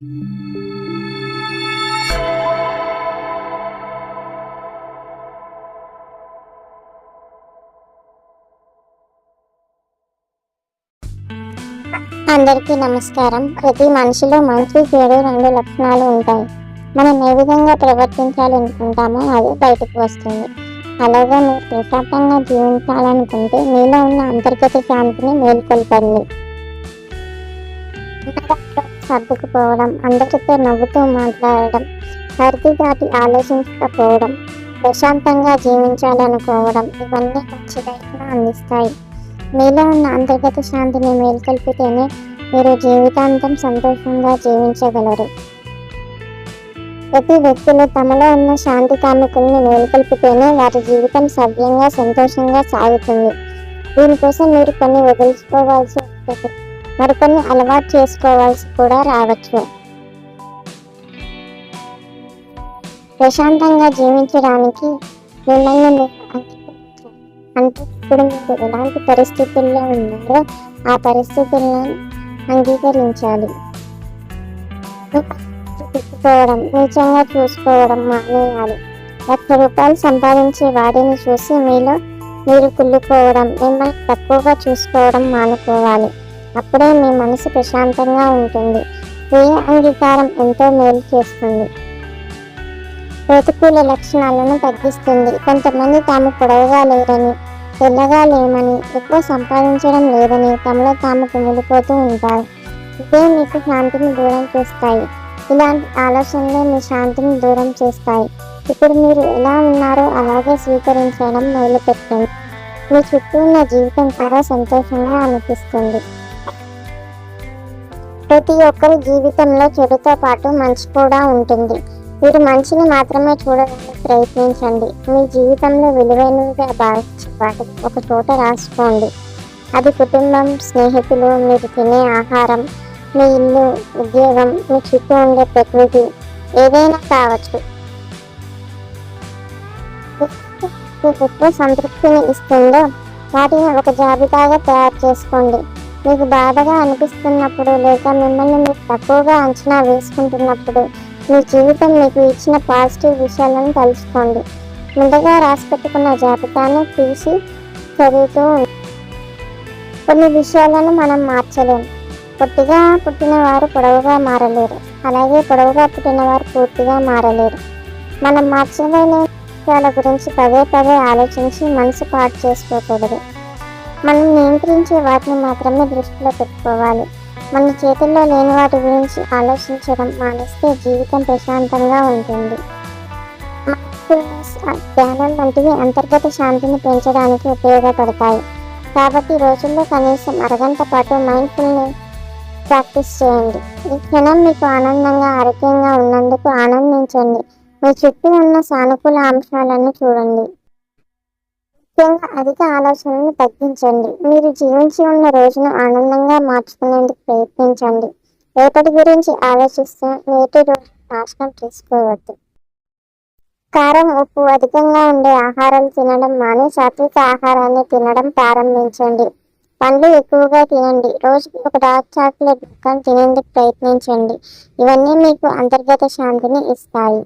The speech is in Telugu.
అందరికీ నమస్కారం. ప్రతి మనిషిలో మంచి చెడు రెండు లక్షణాలు ఉంటాయి. మనం ఏ విధంగా ప్రవర్తించాలనుకుంటామో అది బయటకు వస్తుంది. అలాగే మీరు ప్రశాంతంగా జీవించాలనుకుంటే మీలో ఉన్న అంతర్గత శాంతిని మేల్కొల్పండి. సర్దుకుపోవడం అందరితో నవ్వుతూ మాట్లాడడం సర్ది దాటి ఆలోచించకపోవడం ప్రశాంతంగా జీవించాలనుకోవడం ఇవన్నీ మంచి లైఫ్ను అందిస్తాయి. మీలో ఉన్న అంతర్గత శాంతిని మేల్కొల్పితేనే మీరు జీవితాంతం సంతోషంగా జీవించగలరు. ప్రతి వ్యక్తులు తమలో ఉన్న శాంతి కార్మికుల్ని మేల్కొల్పితేనే వారి జీవితం సవ్యంగా సంతోషంగా సాగుతుంది. దీనికోసం మీరు కొన్ని వదిలించుకోవాల్సి ఉంటుంది. మరికొన్ని అలవాటు చేసుకోవాల్సి కూడా రావచ్చు. ప్రశాంతంగా జీవించడానికి మిమ్మల్ని అంటే ఇప్పుడు మీరు ఎలాంటి పరిస్థితుల్లో ఉన్నారో ఆ పరిస్థితులను అంగీకరించాలి. చూసుకోవడం నిజంగా చూసుకోవడం మానేయాలి. లక్ష రూపాయలు సంపాదించే వాడిని చూసి మీలో మీరు కుళ్ళుకోవడం మిమ్మల్ని తక్కువగా చూసుకోవడం మానుకోవాలి. అప్పుడే మీ మనసు ప్రశాంతంగా ఉంటుంది. స్వీయ అంగీకారం ఎంతో మేలు చేస్తుంది. ప్రతికూల లక్షణాలను తగ్గిస్తుంది. కొంతమంది తాము పొడవుగా లేరని తెల్లగా లేమని ఎక్కువ సంపాదించడం లేదని తమలో తాము కుమిలిపోతూ ఉంటారు. ఇదే మీకు శాంతిని దూరం చేస్తాయి. ఇలాంటి ఆలోచనలే మీ శాంతిని దూరం చేస్తాయి. ఇప్పుడు మీరు ఎలా ఉన్నారో అలాగే స్వీకరించడం మొదలుపెట్టండి. మీ చుట్టూ ఉన్న జీవితం కూడా సంతోషంగా అనిపిస్తుంది. ప్రతి ఒక్కరి జీవితంలో చెడుతో పాటు మంచి కూడా ఉంటుంది. మీరు మంచిని మాత్రమే చూడడానికి ప్రయత్నించండి. మీ జీవితంలో విలువైనవిగా భావించే వాటిని ఒక చోట రాసుకోండి. అది కుటుంబం స్నేహితులు మీరు తినే ఆహారం మీ ఇల్లు ఉద్యోగం మీ చుట్టూ ఉండే ప్రకృతి ఏదైనా కావచ్చు. మీకు ఎక్కువ సంతృప్తిని ఇస్తుందో వాటిని ఒక జాబితాగా తయారు చేసుకోండి. మీకు బాధగా అనిపిస్తున్నప్పుడు లేక మిమ్మల్ని మీరు తక్కువగా అంచనా వేసుకుంటున్నప్పుడు మీ జీవితం మీకు ఇచ్చిన పాజిటివ్ విషయాలను తలుచుకోండి ముందుగా రాసి పెట్టుకున్న జాబితాను తీసి చదువుతూ కొన్ని విషయాలను మనం మార్చలేము పొట్టిగా పుట్టిన వారు పొడవుగా మారలేరు. అలాగే పొడవుగా పుట్టిన వారు పూర్తిగా మారలేరు. మనం మార్చలేని విషయాల గురించి పదే పదే ఆలోచించి మనసు పాటు చేసుకోకూడదు. మనం నియంత్రించే వాటిని మాత్రమే దృష్టిలో పెట్టుకోవాలి. మన చేతుల్లో లేని వాటి గురించి ఆలోచించడం మానేస్తే జీవితం ప్రశాంతంగా ఉంటుంది. ధ్యానం వంటివి అంతర్గత శాంతిని పెంచడానికి ఉపయోగపడతాయి. కాబట్టి రోజుల్లో కనీసం అరగంట పాటు మైండ్ఫుల్నెస్ ప్రాక్టీస్ చేయండి. ఈ క్షణం మీకు ఆనందంగా ఆరోగ్యంగా ఉన్నందుకు ఆనందించండి. మీ చుట్టూ ఉన్న సానుకూల అంశాలను చూడండి. ముఖ్యంగా అధిక ఆలోచనలను తగ్గించండి. మీరు జీవించి ఉన్న రోజును ఆనందంగా మార్చుకునేందుకు ప్రయత్నించండి. రేపటి గురించి ఆలోచిస్తూ నేటి రోజు నాశనం చేసుకోవద్దు. కారం ఉప్పు అధికంగా ఉండే ఆహారాలు తినడం మాని సాత్విక ఆహారాన్ని తినడం ప్రారంభించండి. పండ్లు ఎక్కువగా తినండి. రోజుకి ఒక డార్క్ చాక్లెట్ ముక్కను తినేందుకు ప్రయత్నించండి. ఇవన్నీ మీకు అంతర్గత శాంతిని ఇస్తాయి.